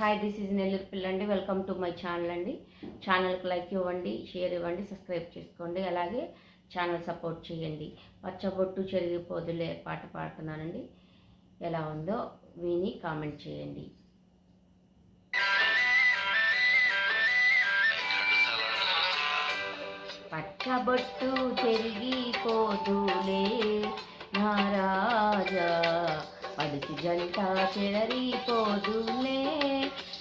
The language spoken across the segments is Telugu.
హాయ్ దిస్ ఈజ్ నెల్లూరు పిల్ల అండి వెల్కమ్ టు మై ఛానల్ అండి. ఛానల్కి లైక్ ఇవ్వండి షేర్ ఇవ్వండి సబ్స్క్రైబ్ చేసుకోండి. అలాగే ఛానల్ సపోర్ట్ చేయండి. పచ్చబొట్టు చెరిగిపోదులే పాట పాడుతున్నానండి. ఎలా ఉందో విని కామెంట్ చేయండి. పచ్చబొట్టు చెరిగిపోదులే నారాజా. రాజా జంట చెదరిపోదులే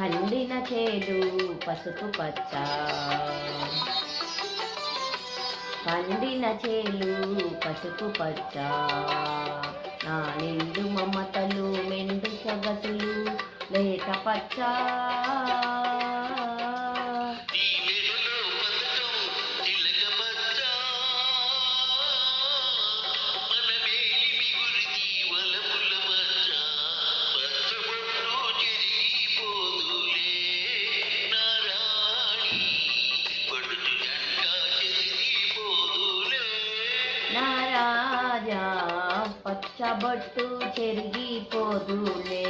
పండిన చేలు పసుపు పచ్చ. పండిన చేలు పసుపు పచ్చ. నా నిండు మమతలు మెండు సగతులు లేత పచ్చ. రాజా పచ్చబొట్టు చెరిగిపోదులే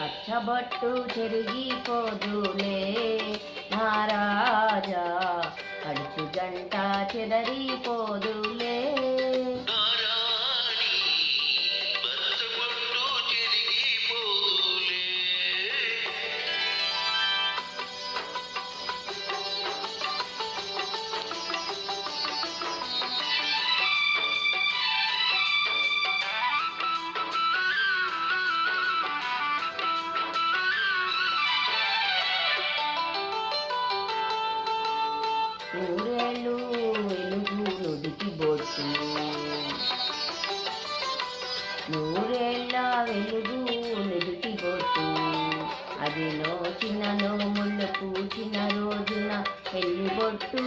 పచ్చబొట్టు చెరిగిపోదులే మహారాజా అడుచు జంట చెదరిపోదులే. నూరేళ్ళు వెలుగు నుడికి బొట్టు. నూరేళ్ళ వెలుగు నుడికి బొట్టు. అది నోచిన నోముళ్ళు పూచిన రోజున పెళ్ళి బొట్టు.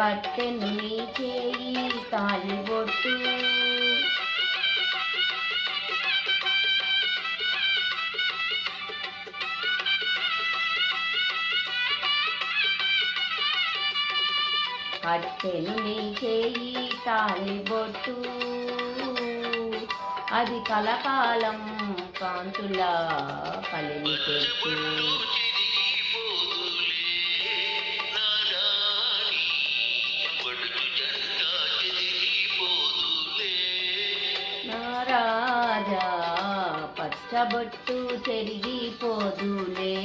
కట్టెను నీ చేయి తాలి కట్టెను నీ చేయి తాలి బొట్టు. అది కలకాలం కాంతుల కలిని చెట్టు. రాజా పచ్చబొట్టు చెరిగిపోదులే.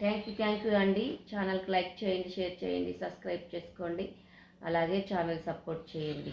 థ్యాంక్ యూ థ్యాంక్ యూ అండి. ఛానల్కి లైక్ చేయండి షేర్ చేయండి సబ్స్క్రైబ్ చేసుకోండి. అలాగే ఛానల్ సపోర్ట్ చేయండి.